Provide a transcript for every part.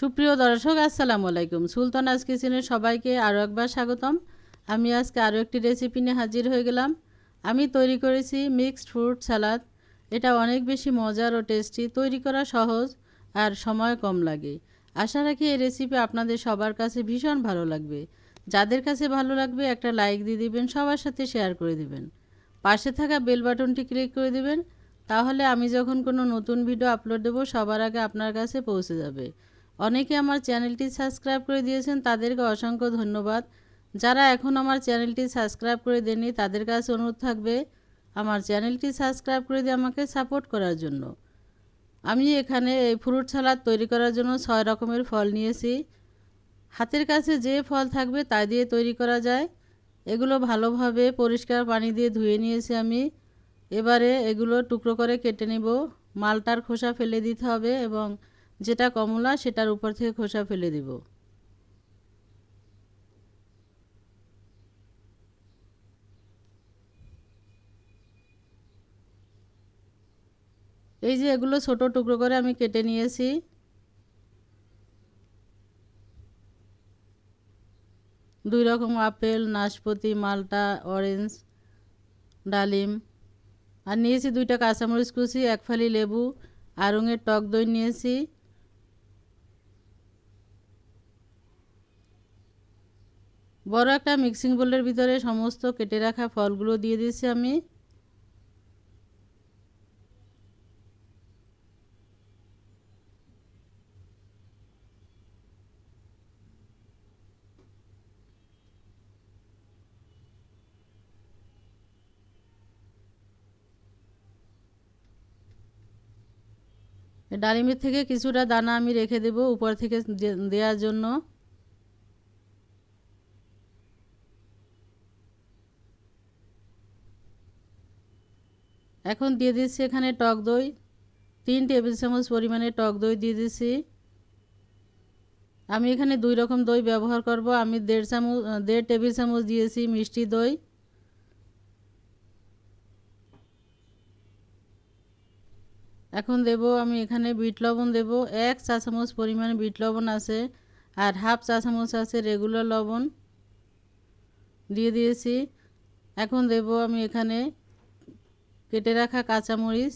সুপ্রিয় দর্শক, আসসালামু আলাইকুম। সুলতানাজ কিচেনের সবাইকে আরও একবার স্বাগতম। আমি আজকে আরও একটি রেসিপি নিয়ে হাজির হয়ে গেলাম। আমি তৈরি করেছি মিক্সড ফ্রুট সালাদ এটা অনেক বেশি মজার ও টেস্টি তৈরি করা সহজ আর সময় কম লাগে। আশা রাখি এই রেসিপি আপনাদের সবার কাছে ভীষণ ভালো লাগবে। যাদের কাছে ভালো লাগবে, একটা লাইক দিয়ে দিবেন, সবার সাথে শেয়ার করে দিবেন। পাশে থাকা বেল বাটনটি ক্লিক করে দিবেন। তাহলে আমি যখন কোনো নতুন ভিডিও আপলোড দেবো, সবার আগে আপনার কাছে পৌঁছে যাবে। অনেকে আমার চ্যানেলটি সাবস্ক্রাইব করে দিয়েছেন, তাদেরকে অসংখ্য ধন্যবাদ। যারা এখন আমার চ্যানেলটি সাবস্ক্রাইব করে দেননি, তাদের কাছে অনুরোধ থাকবে আমার চ্যানেলটি সাবস্ক্রাইব করে দিয়ে আমাকে সাপোর্ট করার জন্য। আমি এখানে এই ফ্রুট সালাদ তৈরি করার জন্য ছয় রকমের ফল নিয়েছি। হাতের কাছে যে ফল থাকবে তা দিয়ে তৈরি করা যায়। এগুলো ভালোভাবে পরিষ্কার পানি দিয়ে ধুয়ে নিয়েছি আমি। এবারে এগুলো টুকরো করে কেটে নেব। মালটার খোসা ফেলে দিতে হবে এবং যেটা কমলা, সেটার উপর থেকে খোসা ফেলে দিব। এই যে এগুলো ছোট টুকরো করে আমি কেটে নিয়েছি। দুই রকম আপেল, নাশপাতি, মালটা, অরেঞ্জ, ডালিম। আর নিয়েছি দুইটা কাঁচামরিচ কুচি, এক ফালি লেবু আড়ঙের টক দই নিয়েছি। বড় একটা মিক্সিং বোলের ভিতরে সমস্ত কেটে রাখা ফলগুলো দিয়ে দিয়েছি আমি। ডালিমের থেকে কিছুটা দানা আমি রেখে দেব উপর থেকে দেওয়ার জন্য। এখন দিয়ে দিচ্ছি এখানে টক দই। তিন টেবিল চামচ পরিমাণে টক দই দিয়ে দিচ্ছি। আমি এখানে দুই রকম দই ব্যবহার করব। আমি দেড় চামচ, দেড় টেবিল চামচ দিয়েছি মিষ্টি দই। এখন দেব আমি এখানে বিট লবণ দেব। এক চা চামচ পরিমাণে বিট লবণ আছে আর হাফ চা চামচ আছে রেগুলার লবণ। দিয়ে দিয়েছি। এখন দেব আমি এখানে কেটে রাখা কাঁচামরিচ,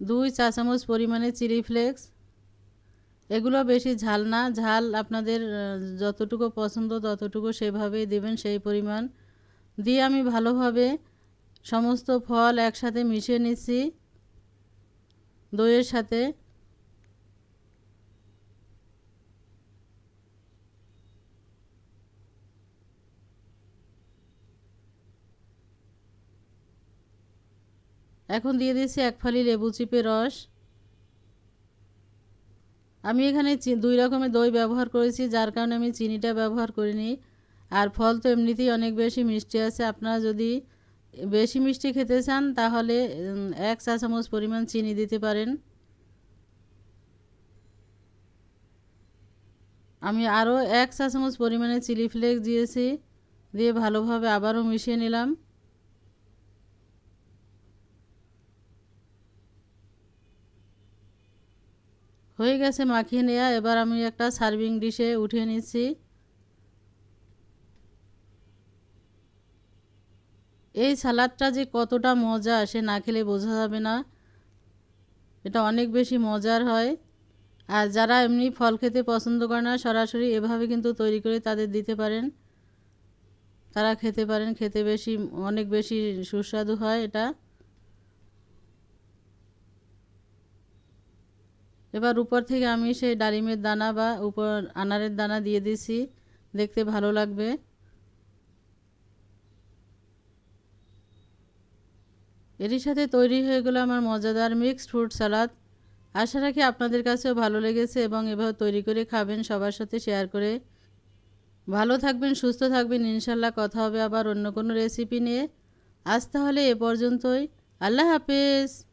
দুই চা চামচ পরিমাণে চিলি ফ্লেক্স। এগুলো বেশি ঝাল না, ঝাল আপনাদের যতটুকু পছন্দ ততটুকু সেভাবেই দেবেন সেই পরিমাণ। দিয়ে আমি ভালোভাবে সমস্ত ফল একসাথে মিশিয়ে নিচ্ছি, দইয়ের সাথে। এখন দিয়ে দিচ্ছি এক ফালি লেবু চিপে রস। আমি এখানে দুই রকমের দই ব্যবহার করেছি, যার কারণে আমি চিনিটা ব্যবহার করিনি। আর ফল তো এমনিতেই অনেক বেশি মিষ্টি আছে। আপনারা যদি বেশি মিষ্টি খেতে চান, তাহলে এক চা চামচ পরিমাণ চিনি দিতে পারেন। আমি আরও এক চা চামচ পরিমাণে চিলি ফ্লেক্স দিয়েছি, দিয়ে ভালোভাবে আবারও মিশিয়ে নিলাম। হয়ে গেছে, মাখিয়ে নেওয়া এবার আমি একটা সার্ভিং ডিশে উঠিয়ে নিচ্ছি। এই সালাদটা যে কতটা মজা, সে না খেলে বোঝা যাবে না। এটা অনেক বেশি মজার হয়। আর যারা এমনি ফল খেতে পছন্দ করে না, সরাসরি এভাবে কিন্তু তৈরি করে তাদের দিতে পারেন। তারা খেতে পারেন, খেতে বেশি, অনেক বেশি সুস্বাদু হয় এটা। এবার উপর থেকে আমি সেই ডালিমের দানা বা উপর আনারের দানা দিয়ে দিছি দেখতে ভালো লাগবে। এরই সাথে তৈরি হয়ে গেলো আমার মজাদার মিক্সড ফ্রুট সালাদ। আশা রাখি আপনাদের কাছেও ভালো লেগেছে এবং এভাবে তৈরি করে খাবেন, সবার সাথে শেয়ার করে। ভালো থাকবেন, সুস্থ থাকবেন, ইনশাল্লাহ কথা হবে আবার অন্য কোনো রেসিপি নিয়ে। আজ তাহলে এ পর্যন্তই। আল্লাহ হাফেজ।